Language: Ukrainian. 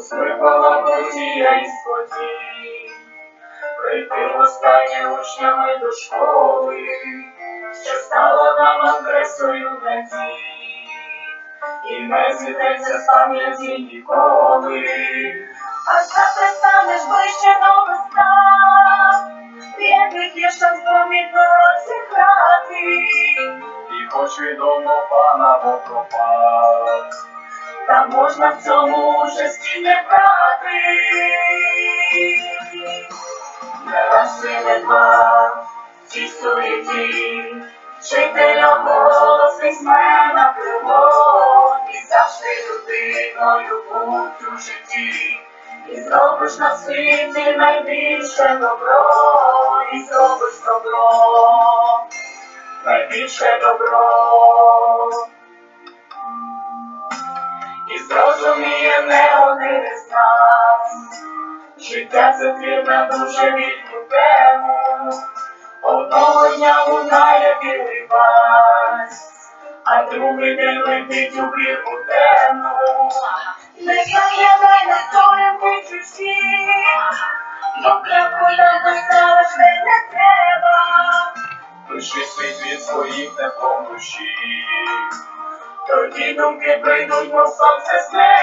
Посипала подія із подій, прийти востаннє учнями до школи, що стала нам адресою надій, і не зійдеться з пам'яті ніколи. А завтра станеш ближче до листа, Рідних є шанс помітно розіграти. І хоч відомо пана Бог пропав, Та можна в цьому участі не не два, в цій суеті, Вчителя голос письмена крило, і завжди людиною будь у житті. і зробиш на світі найбільше добро, і зробиш добро, найбільше добро. І зрозуміє не один із нас, життя це твір на дуже вільну тему. Одного дня лунає білий бас, а другий день летить у гірку темну. не заглядай на сторін почутті, бо крапку нам поставити не треба. Пиши світ від своїх теплом душі, тоді думки прийдуть, мов сонце неба.